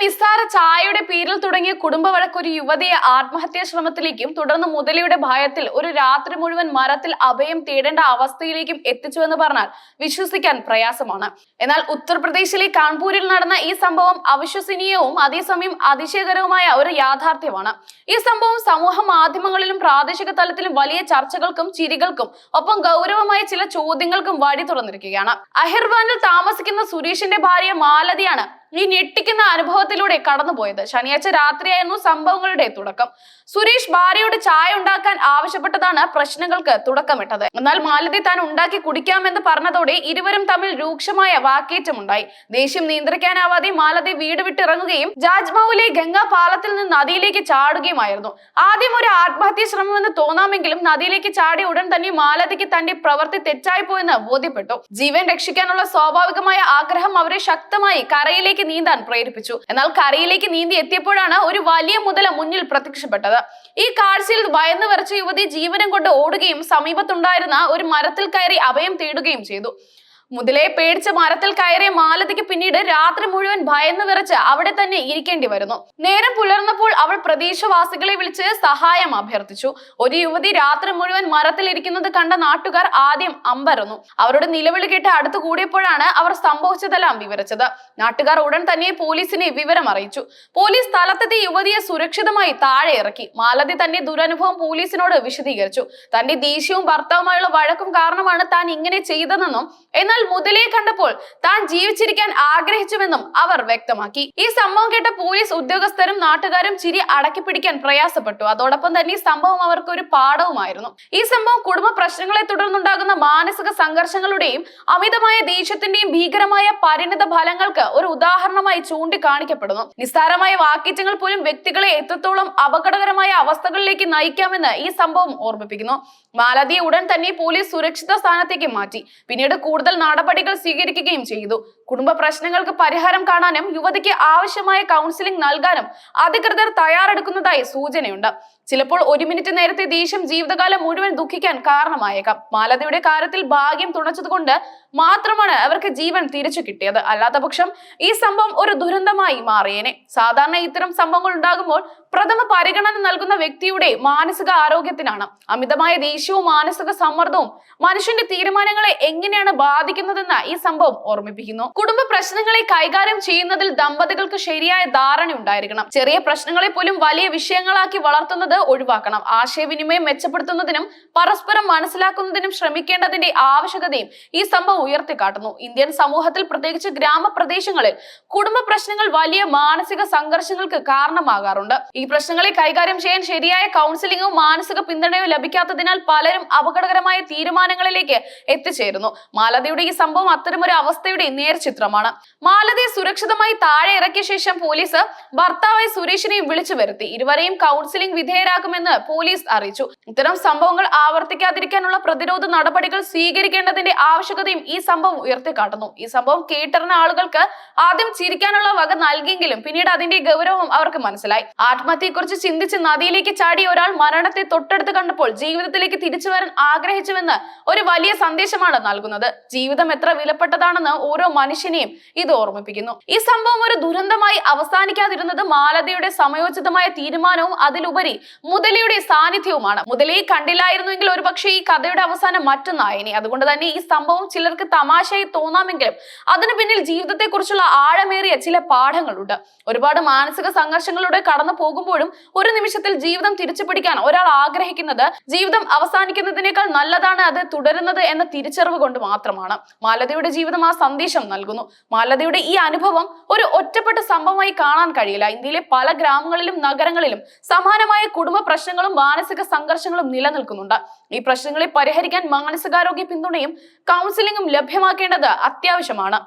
നിസ്സാര ചായയുടെ പേരിൽ തുടങ്ങിയ കുടുംബ വഴക്കൊരു യുവതിയെ ആത്മഹത്യാ ശ്രമത്തിലേക്കും തുടർന്ന് മുതലയുടെ ഭയത്തിൽ ഒരു രാത്രി മുഴുവൻ മരത്തിൽ അഭയം തേടേണ്ട അവസ്ഥയിലേക്കും എത്തിച്ചുവെന്ന് പറഞ്ഞാൽ വിശ്വസിക്കാൻ പ്രയാസമാണ്. എന്നാൽ ഉത്തർപ്രദേശിലെ കാൺപൂരിൽ നടന്ന ഈ സംഭവം അവിശ്വസനീയവും അതേസമയം അതിശയകരവുമായ ഒരു യാഥാർത്ഥ്യമാണ്. ഈ സംഭവം സമൂഹ മാധ്യമങ്ങളിലും പ്രാദേശിക തലത്തിലും വലിയ ചർച്ചകൾക്കും ചിരികൾക്കും ഒപ്പം ഗൗരവമായ ചില ചോദ്യങ്ങൾക്കും വഴി തുറന്നിരിക്കുകയാണ്. അഹിർവാനിൽ താമസിക്കുന്ന സുരേഷിന്റെ ഭാര്യ മാലതിയാണ് ഈ ഞെട്ടിക്കുന്ന അനുഭവത്തിലൂടെ കടന്നുപോയത്. ശനിയാഴ്ച രാത്രിയായിരുന്നു സംഭവങ്ങളുടെ തുടക്കം. സുരേഷ് ഭാര്യയോട് ചായ ഉണ്ടാക്കാൻ ആവശ്യപ്പെട്ടതാണ് പ്രശ്നങ്ങൾക്ക് തുടക്കമിട്ടത്. എന്നാൽ മാലതി താൻ ഉണ്ടാക്കി കുടിക്കാമെന്ന് പറഞ്ഞതോടെ ഇരുവരും തമ്മിൽ രൂക്ഷമായ വാക്കേറ്റമുണ്ടായി. ദേഷ്യം നിയന്ത്രിക്കാനാവാതെ മാലതി വീട് വിട്ടിറങ്ങുകയും ജാജ്മൌലെ ഗംഗാ പാലത്തിൽ നിന്ന് നദിയിലേക്ക് ചാടുകയുമായിരുന്നു. ആദ്യം ഒരു ആത്മഹത്യ ശ്രമമെന്ന് തോന്നാമെങ്കിലും നദിയിലേക്ക് ചാടിയ ഉടൻ തന്നെ മാലതിക്ക് തന്റെ പ്രവൃത്തി തെറ്റായി പോയെന്ന് ബോധ്യപ്പെട്ടു. ജീവൻ രക്ഷിക്കാനുള്ള സ്വാഭാവികമായ ആഗ്രഹം അവരെ ശക്തമായി കരയിലേക്ക് നീന്താൻ പ്രേരിപ്പിച്ചു. എന്നാൽ കരയിലേക്ക് നീന്തി എത്തിയപ്പോഴാണ് ഒരു വലിയ മുതല മുന്നിൽ പ്രത്യക്ഷപ്പെട്ടത്. ഈ കാഴ്ചയിൽ ഭയന്നു വരച്ച യുവതി ജീവനം കൊണ്ട് ഓടുകയും സമീപത്തുണ്ടായിരുന്ന ഒരു മരത്തിൽ കയറി അഭയം തേടുകയും ചെയ്തു. മുതലയെ പേടിച്ച മരത്തിൽ കയറിയ മാലതിക്ക് പിന്നീട് രാത്രി മുഴുവൻ ഭയന്നു വിറച്ച് അവിടെ തന്നെ ഇരിക്കേണ്ടി വരുന്നു. നേരം പുലർന്നപ്പോൾ അവൾ പ്രദേശവാസികളെ വിളിച്ച് സഹായം അഭ്യർത്ഥിച്ചു. ഒരു യുവതി രാത്രി മുഴുവൻ മരത്തിലിരിക്കുന്നത് കണ്ട നാട്ടുകാർ ആദ്യം അമ്പരന്നു. അവരുടെ നിലവിളി കേട്ട് അടുത്തു കൂടിയപ്പോഴാണ് അവർ സംഭവിച്ചതെല്ലാം വിവരിച്ചത്. നാട്ടുകാർ ഉടൻ തന്നെ പോലീസിനെ വിവരം അറിയിച്ചു. പോലീസ് സ്ഥലത്തെത്തി യുവതിയെ സുരക്ഷിതമായി താഴെ ഇറക്കി. മാലതി തന്റെ ദുരനുഭവം പോലീസിനോട് വിശദീകരിച്ചു. തന്റെ ദേഷ്യവും ഭർത്താവുമായുള്ള വഴക്കും കാരണമാണ് താൻ ഇങ്ങനെ ചെയ്തതെന്നും എന്നാൽ മുതലേ കണ്ടപ്പോൾ താൻ ജീവിച്ചിരിക്കാൻ ആഗ്രഹിച്ചുവെന്നും അവർ വ്യക്തമാക്കി. ഈ സംഭവം കേട്ട പോലീസ് ഉദ്യോഗസ്ഥരും നാട്ടുകാരും ചിരി അടക്കി പിടിക്കാൻ പ്രയാസപ്പെട്ടു. അതോടൊപ്പം തന്നെ ഈ സംഭവം അവർക്ക് ഒരു പാഠവുമായിരുന്നു. ഈ സംഭവം കുടുംബ പ്രശ്നങ്ങളെ തുടർന്നുണ്ടാകുന്ന മാനസിക സംഘർഷങ്ങളുടെയും അമിതമായ ദേഷ്യത്തിന്റെയും ഭീകരമായ പരിണിത ഫലങ്ങൾക്ക് ഒരു ഉദാഹരണമായി ചൂണ്ടിക്കാണിക്കപ്പെടുന്നു. നിസ്സാരമായ വാക്കേറ്റങ്ങൾ പോലും വ്യക്തികളെ എത്രത്തോളം അപകടകരമായ അവസ്ഥകളിലേക്ക് നയിക്കാമെന്ന് ഈ സംഭവം ഓർമ്മിപ്പിക്കുന്നു. മാലതിയെ ഉടൻ തന്നെ പോലീസ് സുരക്ഷിത സ്ഥാനത്തേക്ക് മാറ്റി. പിന്നീട് കൂടുതൽ നടപടികൾ സ്വീകരിക്കുകയും ചെയ്തു. കുടുംബ പ്രശ്നങ്ങൾക്ക് പരിഹാരം കാണാനും യുവതിക്ക് ആവശ്യമായ കൗൺസിലിംഗ് നൽകാനും അധികൃതർ തയ്യാറെടുക്കുന്നതായി സൂചനയുണ്ട്. ചിലപ്പോൾ ഒരു മിനിറ്റ് നേരത്തെ ദേഷ്യം ജീവിതകാലം മുഴുവൻ ദുഃഖിക്കാൻ കാരണമായേക്കാം. മാലതയുടെ കാര്യത്തിൽ ഭാഗ്യം തുണച്ചതുകൊണ്ട് മാത്രമാണ് അവർക്ക് ജീവൻ തിരിച്ചു കിട്ടിയത്. അല്ലാത്ത പക്ഷം ഈ സംഭവം ഒരു ദുരന്തമായി മാറിയേനെ. സാധാരണ ഇത്തരം സംഭവങ്ങൾ ഉണ്ടാകുമ്പോൾ പ്രഥമ പരിഗണന നൽകുന്ന വ്യക്തിയുടെ മാനസിക ആരോഗ്യത്തിനാണ്. അമിതമായ ദേഷ്യവും മാനസിക സമ്മർദ്ദവും മനുഷ്യന്റെ തീരുമാനങ്ങളെ എങ്ങനെയാണ് ബാധിക്കുന്നതെന്ന് ഈ സംഭവം ഓർമ്മിപ്പിക്കുന്നു. കുടുംബ പ്രശ്നങ്ങളെ കൈകാര്യം ചെയ്യുന്നതിൽ ദമ്പതികൾക്ക് ശരിയായ ധാരണ ഉണ്ടായിരിക്കണം. ചെറിയ പ്രശ്നങ്ങളെ പോലും വലിയ വിഷയങ്ങളാക്കി വളർത്തുന്നത് ഒഴിവാക്കണം. ആശയവിനിമയം മെച്ചപ്പെടുത്തുന്നതിനും പരസ്പരം മനസ്സിലാക്കുന്നതിനും ശ്രമിക്കേണ്ടതിന്റെ ആവശ്യകതയും ഈ സംഭവം ഉയർത്തിക്കാട്ടുന്നു. ഇന്ത്യൻ സമൂഹത്തിൽ പ്രത്യേകിച്ച് ഗ്രാമപ്രദേശങ്ങളിൽ കുടുംബ പ്രശ്നങ്ങൾ വലിയ മാനസിക സംഘർഷങ്ങൾക്ക് കാരണമാകാറുണ്ട്. ഈ പ്രശ്നങ്ങളെ കൈകാര്യം ചെയ്യാൻ ശരിയായ കൗൺസിലിംഗോ മാനസിക പിന്തുണയോ ലഭിക്കാത്തതിനാൽ പലരും അപകടകരമായ തീരുമാനങ്ങളിലേക്ക് എത്തിച്ചേരുന്നു. മാലതിയുടെ ഈ സംഭവം അത്തരമൊരു അവസ്ഥയുടെ നേർചിത്രമാണ് മാലതിയെ സുരക്ഷിതമായി താഴെ ഇറക്കിയ ശേഷം പോലീസ് ഭർത്താവായ സുരേഷിനെയും വിളിച്ചു വരുത്തി. ഇരുവരെയും കൗൺസിലിംഗ് വിധേയരാക്കുമെന്ന് പോലീസ് അറിയിച്ചു. ഇത്തരം സംഭവങ്ങൾ ആവർത്തിക്കാതിരിക്കാനുള്ള പ്രതിരോധ നടപടികൾ സ്വീകരിക്കേണ്ടതിന്റെ ആവശ്യകതയും ഈ സംഭവം ഉയർത്തിക്കാട്ടുന്നു. ഈ സംഭവം കേട്ടറിഞ്ഞ ആളുകൾക്ക് ആദ്യം ചിരിക്കാനുള്ള വക നൽകിയെങ്കിലും പിന്നീട് അതിന്റെ ഗൗരവം അവർക്ക് മനസ്സിലായി. ആത്മഹത്യയെക്കുറിച്ച് ചിന്തിച്ച് നദിയിലേക്ക് ചാടിയ ഒരാൾ മരണത്തെ തൊട്ടടുത്ത് കണ്ടപ്പോൾ ജീവിതത്തിലേക്ക് തിരിച്ചു വരാൻ ആഗ്രഹിച്ചുവെന്ന് ഒരു വലിയ സന്ദേശമാണ് നൽകുന്നത്. ജീവിതം എത്ര വിലപ്പെട്ടതാണെന്ന് ഓരോ മനുഷ്യനെയും ഇത് ഓർമ്മിപ്പിക്കുന്നു. ഈ സംഭവം ഒരു ദുരന്തമായി അവസാനിക്കാതിരുന്നത് മാലതയുടെ സമയോചിതമായ തീരുമാനവും അതിലുപരി മുതലയുടെ സാന്നിധ്യവുമാണ്. മുതലയെ കണ്ടില്ലായിരുന്നുവെങ്കിൽ ഒരുപക്ഷെ ഈ കഥയുടെ അവസാനം മറ്റൊന്നായിനി. അതുകൊണ്ട് തന്നെ ഈ സംഭവം ചിലർക്ക് തമാശയായി തോന്നാമെങ്കിലും അതിനു പിന്നിൽ ജീവിതത്തെക്കുറിച്ചുള്ള ആഴമേറിയ ചില പാഠങ്ങളുണ്ട്. ഒരുപാട് മാനസിക സംഘർഷങ്ങളിലൂടെ കടന്നു പോകുമ്പോഴും ഒരു നിമിഷത്തിൽ ജീവിതം തിരിച്ചു പിടിക്കാൻ ഒരാൾ ആഗ്രഹിക്കുന്നത് ജീവിതം അവസാനിക്കുന്നതിനേക്കാൾ നല്ലതാണ് അത് തുടരുന്നത് എന്ന തിരിച്ചറിവ് കൊണ്ട് മാത്രമാണ്. മാലതയുടെ ജീവിതം ആ സന്ദേശം നൽകുന്നു. മാലതയുടെ ഈ അനുഭവം ഒരു ഒറ്റപ്പെട്ട സംഭവമായി കാണാൻ കഴിയില്ല. ഇന്ത്യയിലെ പല ഗ്രാമങ്ങളിലും നഗരങ്ങളിലും സമാനമായ കുടുംബ പ്രശ്നങ്ങളും മാനസിക സംഘർഷങ്ങളും നിലനിൽക്കുന്നുണ്ട്. ഈ പ്രശ്നങ്ങളെ പരിഹരിക്കാൻ മാനസികാരോഗ്യ പിന്തുണയും കൗൺസിലിംഗും ലഭ്യമാക്കേണ്ടത് അത്യാവശ്യമാണ്.